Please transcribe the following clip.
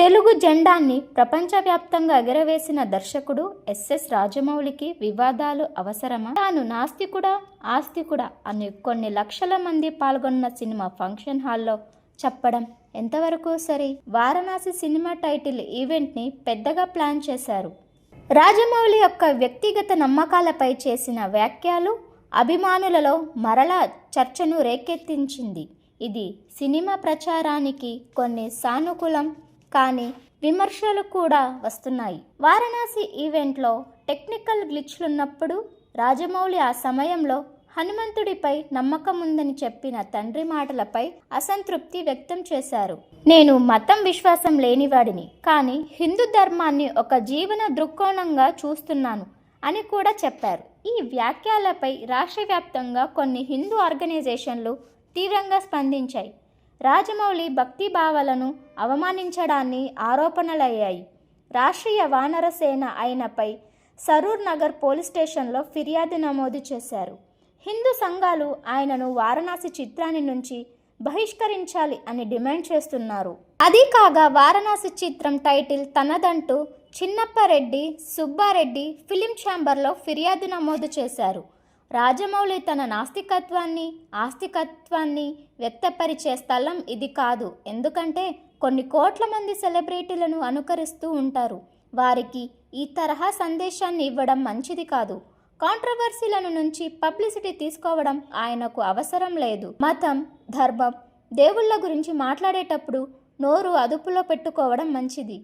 తెలుగు జెండాన్ని ప్రపంచవ్యాప్తంగా ఎగరవేసిన దర్శకుడు ఎస్ఎస్ రాజమౌళికి వివాదాలు అవసరమా? తాను నాస్తికుడా? ఆస్తికుడా? అని కొన్ని లక్షల మంది పాల్గొన్న సినిమా ఫంక్షన్ హాల్లో చెప్పడం ఎంతవరకు సరి? వారణాసి సినిమా టైటిల్ ఈవెంట్ని పెద్దగా ప్లాన్ చేశారు. రాజమౌళి యొక్క వ్యక్తిగత నమ్మకాలపై చేసిన వ్యాఖ్యలు అభిమానులలో మరలా చర్చను రేకెత్తించింది. ఇది సినిమా ప్రచారానికి కొన్ని సానుకూలం కానీ విమర్శలు కూడా వస్తున్నాయి. వారణాసి ఈవెంట్లో టెక్నికల్ గ్లిచ్లున్నప్పుడు రాజమౌళి ఆ సమయంలో హనుమంతుడిపై నమ్మకం ఉందని చెప్పిన తండ్రి మాటలపై అసంతృప్తి వ్యక్తం చేశారు. నేను మతం విశ్వాసం లేనివాడిని కానీ హిందూ ధర్మాన్ని ఒక జీవన దృక్కోణంగా చూస్తున్నాను అని కూడా చెప్పారు. ఈ వ్యాఖ్యలపై రాష్ట్ర వ్యాప్తంగా కొన్ని హిందూ ఆర్గనైజేషన్లు తీవ్రంగా స్పందించాయి. రాజమౌళి భక్తి భావాలను అవమానించడాన్ని ఆరోపణలయ్యాయి. రాష్ట్రీయ వానర సేన ఆయనపై సరూర్ నగర్ పోలీస్ స్టేషన్లో ఫిర్యాదు నమోదు చేశారు. హిందూ సంఘాలు ఆయనను వారణాసి చిత్రాన్ని నుంచి బహిష్కరించాలి అని డిమాండ్ చేస్తున్నారు. అది కాగా వారణాసి చిత్రం టైటిల్ తనదంటూ చిన్నప్పరెడ్డి సుబ్బారెడ్డి ఫిలిం ఛాంబర్లో ఫిర్యాదు నమోదు చేశారు. రాజమౌళి తన నాస్తికత్వాన్ని ఆస్తికత్వాన్ని వ్యక్తపరిచే స్థలం ఇది కాదు. ఎందుకంటే కొన్ని కోట్ల మంది సెలబ్రిటీలను అనుకరిస్తూ ఉంటారు. వారికి ఈ తరహా సందేశాన్ని ఇవ్వడం మంచిది కాదు. కాంట్రవర్సీలను నుంచి పబ్లిసిటీ తీసుకోవడం ఆయనకు అవసరం లేదు. మతం ధర్మం దేవుళ్ళ గురించి మాట్లాడేటప్పుడు నోరు అదుపులో పెట్టుకోవడం మంచిది.